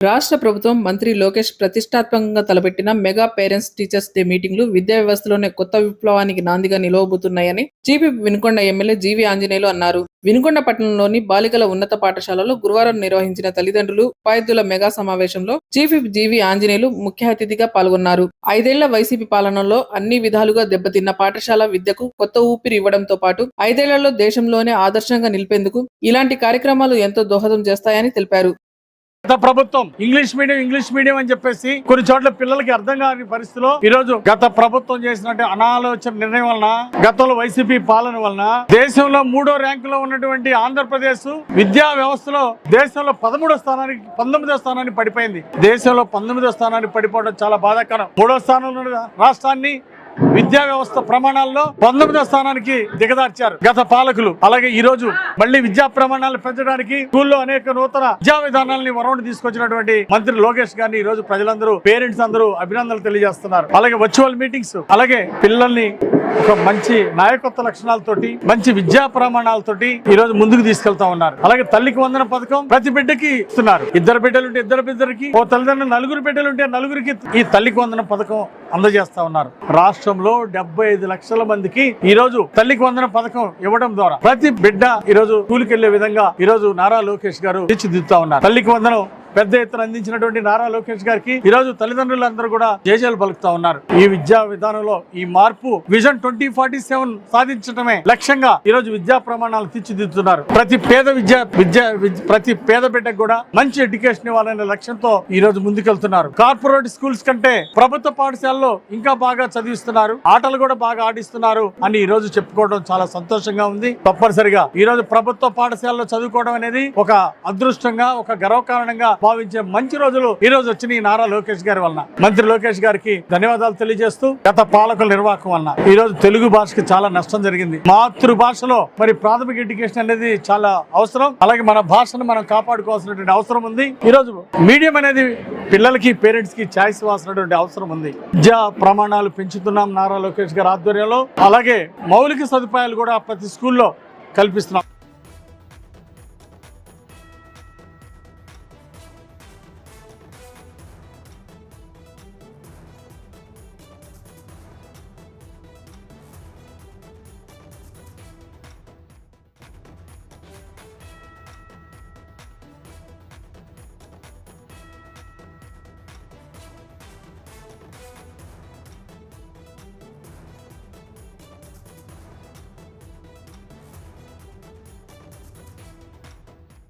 రాష్ట్ర ప్రభుత్వం మంత్రి లోకేష్ ప్రతిష్టాత్మకంగా తలపెట్టిన మెగా పేరెంట్స్ టీచర్స్ డే మీటింగ్లు విద్యా వ్యవస్థలోనే కొత్త విప్లవానికి నాందిగా నిలవబోతున్నాయని GP Vinukonda MLA GV Anjaneyulu అన్నారు. వినుకొండ పట్టణంలోని బాలికల ఉన్నత పాఠశాలలో గురువారం నిర్వహించిన తల్లిదండ్రులు ఉపాధ్యుల మెగా సమావేశంలో చీఫ్ జీవి ఆంజనేయులు ముఖ్య అతిథిగా పాల్గొన్నారు. ఐదేళ్ళ వైసీపీ పాలనలో అన్ని విధాలుగా దెబ్బతిన్న పాఠశాల విద్యకు కొత్త ఊపిరి ఇవ్వడంతో పాటు ఐదేళ్ళలో దేశంలోనే ఆదర్శంగా నిలిపేందుకు ఇలాంటి కార్యక్రమాలు ఎంతో దోహదం చేస్తాయని తెలిపారు. గత ప్రభుత్వం ఇంగ్లీష్ మీడియం ఇంగ్లీష్ మీడియం అని చెప్పేసి కొన్ని చోట్ల పిల్లలకి అర్థం కాని పరిస్థితిలో ఈ రోజు గత ప్రభుత్వం చేసినట్టు అనాలోచన నిర్ణయం వలన గతంలో వైసీపీ పాలన వలన దేశంలో మూడో ర్యాంకులో ఉన్నటువంటి ఆంధ్రప్రదేశ్ విద్యా వ్యవస్థలో దేశంలో పదమూడో స్థానానికి పంతొమ్మిదో స్థానానికి పడిపోయింది. దేశంలో పంతొమ్మిదో స్థానానికి పడిపోవడం చాలా బాధాకరం. మూడో స్థానంలో రాష్ట్రాన్ని విద్యా వ్యవస్థ ప్రమాణాల్లో పంతొమ్మిదో స్థానానికి దిగదార్చారు గత పాలకులు. అలాగే ఈ రోజు మళ్ళీ విద్యా ప్రమాణాలు పెంచడానికి స్కూల్లో అనేక నూతన విద్యా విధానాలని వరవడి తీసుకొచ్చినటువంటి మంత్రి లోకేష్ గారిని ఈ రోజు ప్రజలందరూ పేరెంట్స్ అందరూ అభినందనలు తెలియజేస్తున్నారు. అలాగే వర్చువల్ మీటింగ్స్ అలాగే పిల్లల్ని ఒక మంచి నాయకత్వ లక్షణాలతోటి మంచి విద్యా ప్రమాణాలతోటి ఈ రోజు ముందుకు తీసుకెళ్తా ఉన్నారు. అలాగే తల్లికి వందన పథకం ప్రతి బిడ్డకి ఇస్తున్నారు. ఇద్దరు బిడ్డలుంటే ఇద్దరు బిడ్డలకి ఓ తల్లిదండ్రులు నలుగురు బిడ్డలుంటే నలుగురికి ఈ తల్లికి వందన పథకం అందజేస్తా ఉన్నారు. రాష్ట్రంలో డెబ్బై ఐదు లక్షల మందికి ఈ రోజు తల్లికి వందన పథకం ఇవ్వడం ద్వారా ప్రతి బిడ్డ ఈ రోజు స్కూల్కి వెళ్ళే విధంగా ఈ రోజు నారా లోకేష్ గారు తీర్చిదిద్దుతా ఉన్నారు. తల్లికి వందనం పెద్ద ఎత్తున అందించినటువంటి నారా లోకేష్ గారికి ఈ రోజు తల్లిదండ్రులందరూ కూడా జేజేలు పలుకుతా ఉన్నారు. ఈ విద్యా విధానంలో ఈ మార్పు విజన్ ట్వంటీ ఫార్టీ సెవెన్ సాధించడమే లక్ష్యంగా ఈరోజు విద్యా ప్రమాణాలు తీర్చిదిద్దుతున్నారు. ప్రతి పేద విద్యా విద్య విద్య- ప్రతి పేద బిడ్డకు కూడా మంచి ఎడ్యుకేషన్ ఇవ్వాలనే లక్ష్యంతో ఈ రోజు ముందుకెళ్తున్నారు. కార్పొరేట్ స్కూల్స్ కంటే ప్రభుత్వ పాఠశాలలో ఇంకా బాగా చదివిస్తున్నారు. ఆటలు కూడా బాగా ఆడిస్తున్నారు అని ఈ రోజు చెప్పుకోవడం చాలా సంతోషంగా ఉంది. తప్పనిసరిగా ఈ రోజు ప్రభుత్వ పాఠశాలలో చదువుకోవడం అనేది ఒక అదృష్టంగా ఒక గర్వకారణంగా భావించే మంచి రోజులు ఈ రోజు వచ్చిన ఈ నారా లోకేష్ గారి వలన. మంత్రి లోకేష్ గారికి ధన్యవాదాలు తెలియజేస్తూ గత పాలకుల నిర్వాహకం వలన. ఈ రోజు తెలుగు భాషకి చాలా నష్టం జరిగింది. మాతృభాషలో మరి ప్రాథమిక ఎడ్యుకేషన్ అనేది చాలా అవసరం. అలాగే మన భాషను మనం కాపాడుకోవాల్సినటువంటి అవసరం ఉంది. ఈ రోజు మీడియం అనేది పిల్లలకి పేరెంట్స్కి ఛాయిస్ ఇవ్వాల్సినటువంటి అవసరం ఉంది. విద్యా ప్రమాణాలు పెంచుతున్నాం నారా లోకేష్ గారి ఆధ్వర్యంలో. అలాగే మౌలిక సదుపాయాలు కూడా ప్రతి స్కూల్లో కల్పిస్తున్నాం.